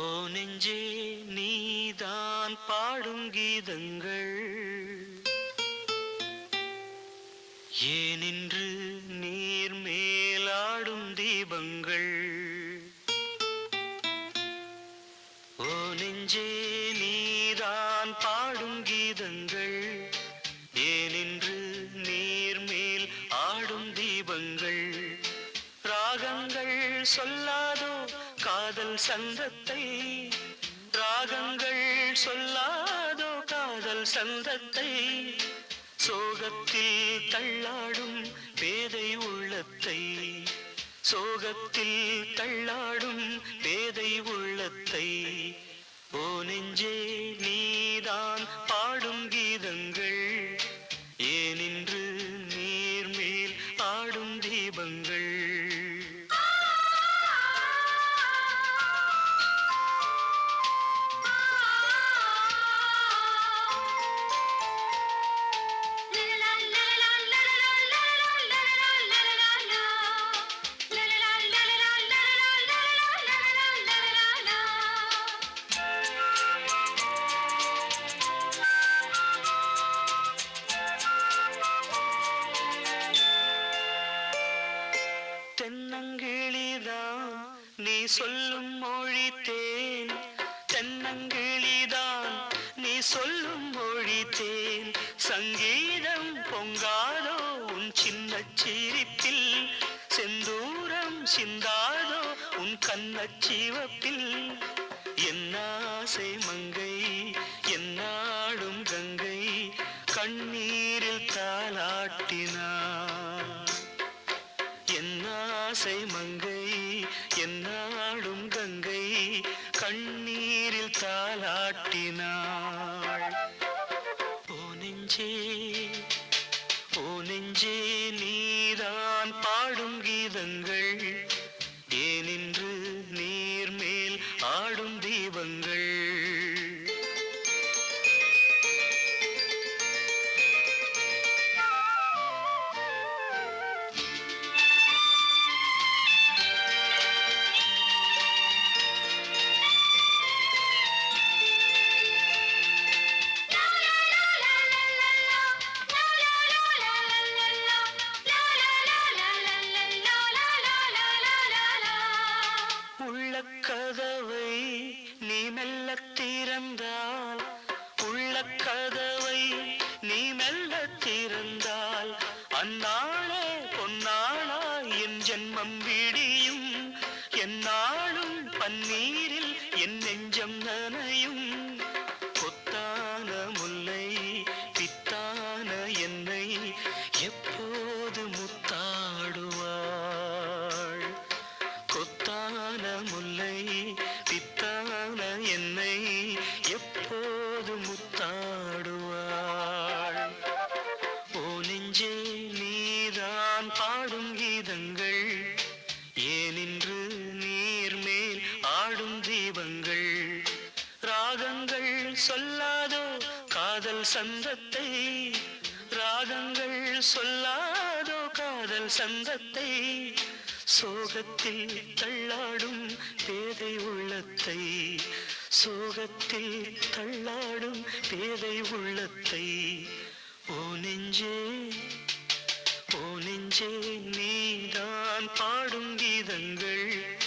ஓ நெஞ்சே நீதான் பாடும் கீதங்கள். ஏனின்று சந்தத்தை ராகங்கள் சொல்லாதோ காதல் சந்தத்தை சோகத்தில் தள்ளாடும் பேதை உள்ளத்தை சோகத்தில் தள்ளாடும் பேதை உள்ளத்தை ஓ நெஞ்சே சொல்லும் மொழி தேன். தென்னங்கிளிதான் நீ சொல்லும் மொழி தேன். சங்கீதம் பொங்காதோ உன் சின்ன சிரிப்பில். செந்தூரம் சிந்தாதோ உன் கண்ண சிவப்பில். என்னாசை மங்கை என்னாடும் கங்கை கண்ணீரில் தாளாட்டினா. என்னாசை மங்கை கண்ணீரில் தாளாட்டினாள் திறந்தால் உள்ள கதவை நீ மெல்ல திறந்தால் அந்நாளே பொன்னாளா என் ஜென்மம் விடியும் என் நாளும் பன்னீர் கீதங்கள் ஏனின்று நீர்மேல் ஆடும் தீபங்கள். ராகங்கள் சொல்லாதோ காதல் சந்தத்தை? ராகங்கள் சொல்லாதோ காதல் சந்தத்தை? சோகத்தில் தள்ளாடும் பேதை உள்ளத்தை? சோகத்தில் தள்ளாடும் பேதை உள்ளத்தை? ஓ நெஞ்சே நெஞ்சே நீதான் பாடும் கீதங்கள்.